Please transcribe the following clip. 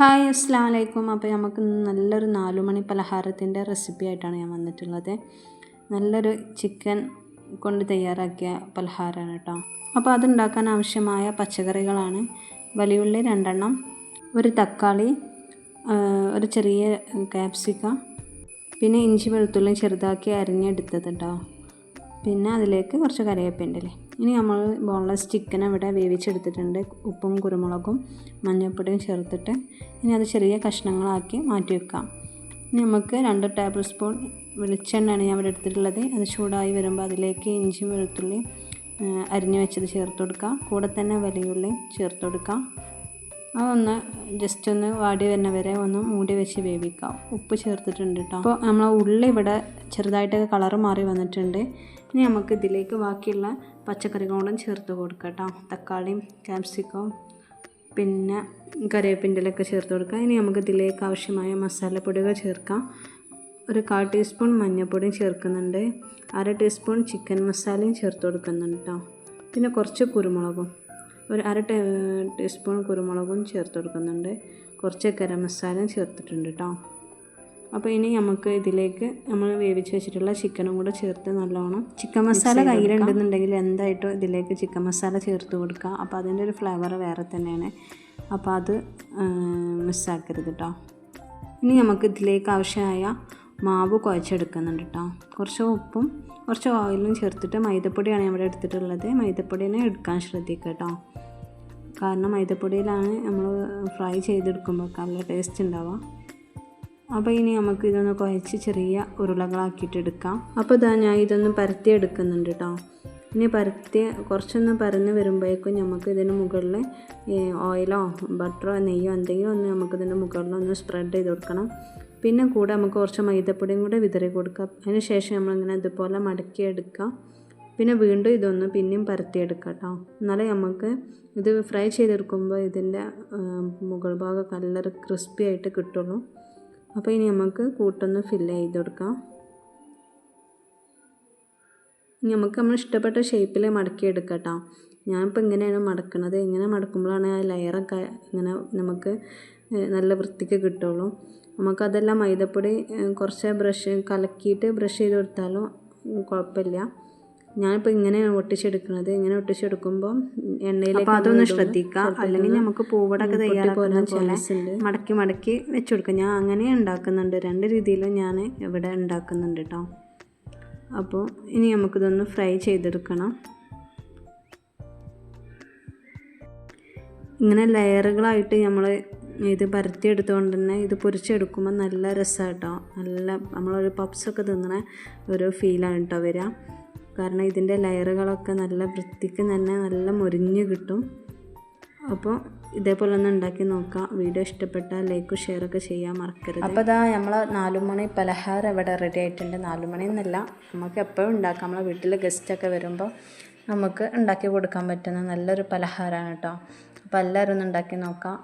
Hi അസ്സാം വലൈക്കും അപ്പോൾ നമുക്ക് നല്ലൊരു നാലുമണി പലഹാരത്തിന്റെ റെസിപ്പി ആയിട്ടാണ് ഞാൻ വന്നിട്ടുള്ളത്. നല്ലൊരു ചിക്കൻ കൊണ്ട് തയ്യാറാക്കിയ പലഹാരമാണ് കേട്ടോ. അപ്പോൾ അതുണ്ടാക്കാൻ ആവശ്യമായ പച്ചക്കറികളാണ്. വലിയുള്ളി രണ്ടെണ്ണം ഒരു തക്കാളി ഒരു ചെറിയ ക്യാപ്സിക്ക പിന്നെ ഇഞ്ചി വെളുത്തുള്ളി ചെറുതാക്കി അരിഞ്ഞെടുത്തത് കേട്ടോ. പിന്നെ അതിലേക്ക് കുറച്ച് കറിവേപ്പിന്റെ ഇനി നമ്മൾ ബോൺലെസ് ചിക്കൻ അവിടെ വേവിച്ചെടുത്തിട്ടുണ്ട്. ഉപ്പും കുരുമുളകും മഞ്ഞൾപ്പൊടിയും ചേർത്തിട്ട് ഇനി അത് ചെറിയ കഷ്ണങ്ങളാക്കി മാറ്റി വെക്കാം. ഇനി നമുക്ക് രണ്ട് ടേബിൾ സ്പൂൺ വെളിച്ചെണ്ണയാണ് ഞാൻ ഇവിടെ എടുത്തിട്ടുള്ളത്. അത് ചൂടായി വരുമ്പോൾ അതിലേക്ക് ഇഞ്ചി വെളുത്തുള്ളി അരിഞ്ഞു വെച്ചത് ചേർത്ത് കൊടുക്കാം. കൂടെ തന്നെ വലിയുള്ളി ചേർത്ത് കൊടുക്കാം. അതൊന്ന് ജസ്റ്റ് ഒന്ന് വാടി വരുന്ന വരെ ഒന്ന് മൂടി വെച്ച് വേവിക്കാം. ഉപ്പ് ചേർത്തിട്ടുണ്ട് കേട്ടോ അപ്പോൾ നമ്മൾ ഉള്ളി ഇവിടെ ചെറുതായിട്ടൊക്കെ കളറ് മാറി വന്നിട്ടുണ്ട്. ഇനി നമുക്ക് ഇതിലേക്ക് ബാക്കിയുള്ള പച്ചക്കറികളും ചേർത്ത് കൊടുക്കാം കേട്ടോ തക്കാളിയും ക്യാപ്സിക്കവും പിന്നെ കറിവേപ്പിന്റെലൊക്കെ ചേർത്ത് കൊടുക്കാം. ഇനി നമുക്ക് ഇതിലേക്ക് ആവശ്യമായ മസാലപ്പൊടികൾ ചേർക്കാം. ഒരു കാൽ ടീസ്പൂൺ മഞ്ഞൾപ്പൊടിയും ചേർക്കുന്നുണ്ട്. അര ടീസ്പൂൺ ചിക്കൻ മസാലയും ചേർത്ത് കൊടുക്കുന്നുണ്ട് കേട്ടോ പിന്നെ കുറച്ച് കുരുമുളകും. ഒരു അര ടേ ടീസ്പൂൺ കുരുമുളകും ചേർത്ത് കൊടുക്കുന്നുണ്ട്. കുറച്ച് ഗരം മസാലയും ചേർത്തിട്ടുണ്ട് കേട്ടോ അപ്പോൾ ഇനി നമുക്ക് ഇതിലേക്ക് നമ്മൾ വേവിച്ച് വെച്ചിട്ടുള്ള ചിക്കനും കൂടെ ചേർത്ത് നല്ലോണം ചിക്കൻ മസാല കയ്യിലുണ്ടെന്നുണ്ടെങ്കിൽ എന്തായിട്ടും ഇതിലേക്ക് ചിക്കൻ മസാല ചേർത്ത് കൊടുക്കുക. അപ്പോൾ അതിന്റെ ഒരു ഫ്ലേവർ വേറെ തന്നെയാണ്. അപ്പോൾ അത് മിസ്സാക്കരുത് കേട്ടോ ഇനി നമുക്ക് ഇതിലേക്ക് ആവശ്യമായ മാവ് കുഴച്ചെടുക്കുന്നുണ്ട് കേട്ടോ കുറച്ച് ഉപ്പും കുറച്ച് ഓയിലും ചേർത്തിട്ട് മൈദപ്പൊടിയാണ് ഇവിടെ എടുത്തിട്ടുള്ളത്. മൈദപ്പൊടിനെ എടുക്കാൻ ശ്രദ്ധിക്കുക കേട്ടോ കാരണം മൈദപ്പൊടിയിലാണ് നമ്മൾ ഫ്രൈ ചെയ്തെടുക്കുമ്പോൾ നല്ല ടേസ്റ്റ് ഉണ്ടാവുക. അപ്പോൾ ഇനി നമുക്ക് ഇതൊന്ന് കുഴച്ച് ചെറിയ ഉരുളകളാക്കിയിട്ട് എടുക്കാം. അപ്പോൾ ഇതാ ഞാൻ ഇതൊന്ന് പരത്തി എടുക്കുന്നുണ്ട് കേട്ടോ. ഇനി പരത്തി കുറച്ചൊന്ന് പരന്ന് വരുമ്പോഴേക്കും നമുക്ക് ഇതിന് മുകളിൽ ഓയിലോ ബട്ടറോ നെയ്യോ എന്തെങ്കിലും ഒന്ന് നമുക്ക് ഇതിന്റെ മുകളിൽ ഒന്ന് സ്പ്രെഡ് ചെയ്ത് കൊടുക്കണം. പിന്നെ കൂടെ നമുക്ക് കുറച്ച് മൈദപ്പൊടിയും കൂടെ വിതറി കൊടുക്കാം. അതിന് ശേഷം നമ്മളിങ്ങനെ ഇതുപോലെ മടക്കി എടുക്കാം പിന്നെ വീണ്ടും ഇതൊന്ന് പിന്നെയും പരത്തിയെടുക്കാം കേട്ടോ എന്നാലേ നമുക്ക് ഇത് ഫ്രൈ ചെയ്തെടുക്കുമ്പോൾ ഇതിന്റെ മുകൾ ഭാഗം നല്ല ക്രിസ്പി ആയിട്ട് കിട്ടുള്ളൂ. അപ്പോൾ ഇനി നമുക്ക് കൂട്ടൊന്ന് ഫില്ല് ചെയ്ത് കൊടുക്കാം നമുക്ക് നമ്മൾ ഇഷ്ടപ്പെട്ട ഷേപ്പിൽ മടക്കിയെടുക്കാം കേട്ടോ ഞാനിപ്പോൾ ഇങ്ങനെയാണ് മടക്കുന്നത് ഇങ്ങനെ മടക്കുമ്പോഴാണ് ആ ലെയറൊക്കെ ഇങ്ങനെ നമുക്ക് നല്ല വൃത്തിക്ക് കിട്ടുള്ളൂ. നമുക്കതെല്ലാം മൈദപ്പൊടി കുറച്ച് ബ്രഷ് കലക്കിയിട്ട് ബ്രഷ് ചെയ്ത് കൊടുത്താലും കുഴപ്പമില്ല. ഞാനിപ്പോൾ ഇങ്ങനെ ഒട്ടിച്ചെടുക്കുന്നത് ഇങ്ങനെ ഒട്ടിച്ചെടുക്കുമ്പോൾ എണ്ണയിലേക്ക് അതൊന്ന് ശ്രദ്ധിക്കാം. അല്ലെങ്കിൽ നമുക്ക് പൂവടൊക്കെ തയ്യാറാക്കുന്ന പോലെ മടക്കി മടക്കി വെച്ച് കൊടുക്കാം ഞാൻ അങ്ങനെ ഉണ്ടാക്കുന്നുണ്ട്. രണ്ട് രീതിയിലും ഞാൻ ഇവിടെ ഉണ്ടാക്കുന്നുണ്ട് കേട്ടോ അപ്പോൾ ഇനി നമുക്കിതൊന്ന് ഫ്രൈ ചെയ്തെടുക്കണം. ഇങ്ങനെ ലെയറുകളായിട്ട് നമ്മൾ ഇത് പരത്തിയെടുത്തുകൊണ്ട് തന്നെ ഇത് പൊരിച്ചെടുക്കുമ്പോൾ നല്ല രസമാണ് കേട്ടോ നല്ല നമ്മളൊരു പപ്സൊക്കെ തിന്നണ ഒരു ഫീലാണ് കേട്ടോ വരിക കാരണം ഇതിന്റെ ലെയറുകളൊക്കെ നല്ല വൃത്തിക്ക് തന്നെ നല്ല മുരിഞ്ഞ് കിട്ടും. അപ്പോൾ ഇതേപോലെ ഒന്ന് ഉണ്ടാക്കി നോക്കാം. വീഡിയോ ഇഷ്ടപ്പെട്ടാൽ ലൈക്കും ഷെയർ ഒക്കെ ചെയ്യാൻ മറക്കരുത്. അപ്പോൾ ഇതാ നമ്മൾ നാലുമണി പലഹാരം ഇവിടെ റെഡി ആയിട്ടുണ്ട്. നാലുമണി എന്നല്ല നമുക്ക് എപ്പോഴും ഉണ്ടാക്കാം. നമ്മളെ വീട്ടിൽ ഗസ്റ്റൊക്കെ വരുമ്പോൾ നമുക്ക് ഉണ്ടാക്കി കൊടുക്കാൻ പറ്റുന്ന നല്ലൊരു പലഹാരമാണ് കേട്ടോ. അപ്പോൾ എല്ലാവരും ഒന്ന് ഉണ്ടാക്കി നോക്കാം.